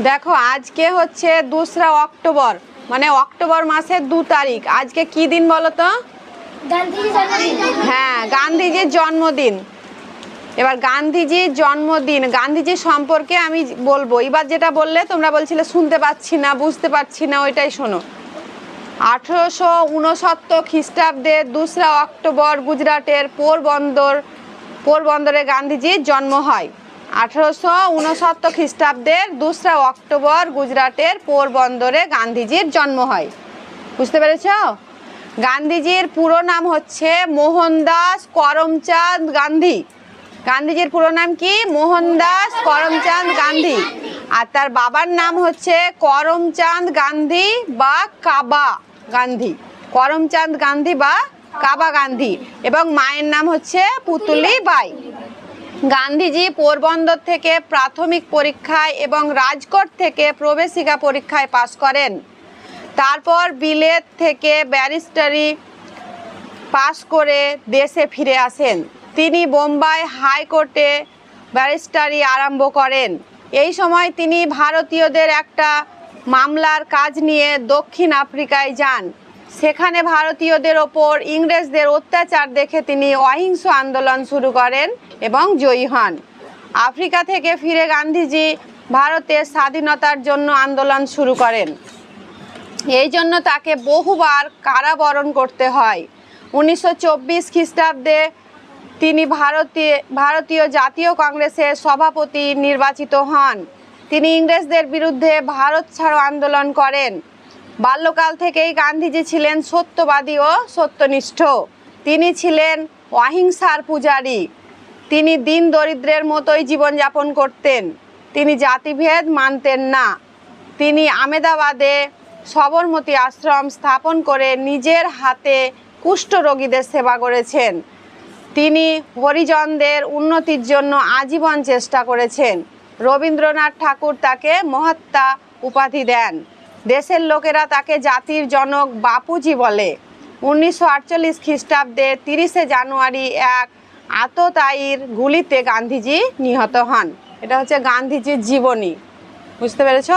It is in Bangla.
দেখো আজকে হচ্ছে দোসরা অক্টোবর। মানে অক্টোবর মাসের দু তারিখ। আজকে কি দিন বলো তো? হ্যাঁ গান্ধীজির জন্মদিন। এবার গান্ধীজির জন্মদিন। গান্ধীজি সম্পর্কে আমি বলব। এবার যেটা বললে তোমরা বলছিলে শুনতে পাচ্ছি না বুঝতে পারছি না ওইটাই শোনো। আঠেরোশো উনসত্তর খ্রিস্টাব্দে দোসরা অক্টোবর গুজরাটের পোরবন্দর পোরবন্দরে গান্ধীজির জন্ম হয়। আঠেরোশো উনসত্তর খ্রিস্টাব্দের দোসরা অক্টোবর গুজরাটের পোরবন্দরে গান্ধীজির জন্ম হয়। বুঝতে পেরেছ? গান্ধীজির পুরো নাম হচ্ছে মোহনদাস করমচাঁদ গান্ধী। গান্ধীজির পুরো নাম কি? মোহনদাস করমচাঁদ গান্ধী। আর তার বাবার নাম হচ্ছে করমচাঁদ গান্ধী বা কাবা গান্ধী। করমচাঁদ গান্ধী বা কাবা গান্ধী। এবং মায়ের নাম হচ্ছে পুতুলি বাই। গান্ধীজি পোরবন্দর থেকে প্রাথমিক পরীক্ষায় এবং রাজকোট থেকে প্রবেশিকা পরীক্ষায় পাশ করেন। তারপর বিলেত থেকে ব্যারিস্টারি পাশ করে দেশে ফিরে আসেন। তিনি বোম্বাই হাইকোর্টে ব্যারিস্টারি আরম্ভ করেন। এই সময় তিনি ভারতীয়দের একটা মামলার কাজ নিয়ে দক্ষিণ আফ্রিকায় যান। সেখানে ভারতীয়দের ওপর ইংরেজদের অত্যাচার দেখে তিনি অহিংস আন্দোলন শুরু করেন এবং জয়ী হন। আফ্রিকা থেকে ফিরে গান্ধীজি ভারতের স্বাধীনতার জন্য আন্দোলন শুরু করেন। এই জন্য তাকে বহুবার কারাবরণ করতে হয়। উনিশশো চব্বিশ খ্রিস্টাব্দে তিনি ভারতীয় ভারতীয় জাতীয় কংগ্রেসের সভাপতি নির্বাচিত হন। তিনি ইংরেজদের বিরুদ্ধে ভারত ছাড়ো আন্দোলন করেন। বাল্যকাল থেকেই গান্ধীজি ছিলেন সত্যবাদী ও সত্যনিষ্ঠ। তিনি ছিলেন অহিংসার পূজারী। তিনি দিন দরিদ্রের মতোই জীবনযাপন করতেন। তিনি জাতিভেদ মানতেন না। তিনি আমেদাবাদে সবরমতী আশ্রম স্থাপন করে নিজের হাতে কুষ্ঠরোগীদের সেবা করেছেন। তিনি হরিজনদের উন্নতির জন্য আজীবন চেষ্টা করেছেন। রবীন্দ্রনাথ ঠাকুর তাকে মহাত্মা উপাধি দেন। দেশের লোকেরা তাকে জাতির জনক বাপুজি বলে। উনিশশো আটচল্লিশ খ্রিস্টাব্দে তিরিশে জানুয়ারি এক আততায়ীর গুলিতে গান্ধীজি নিহত হন। এটা হচ্ছে গান্ধীজির জীবনী। বুঝতে পেরেছ?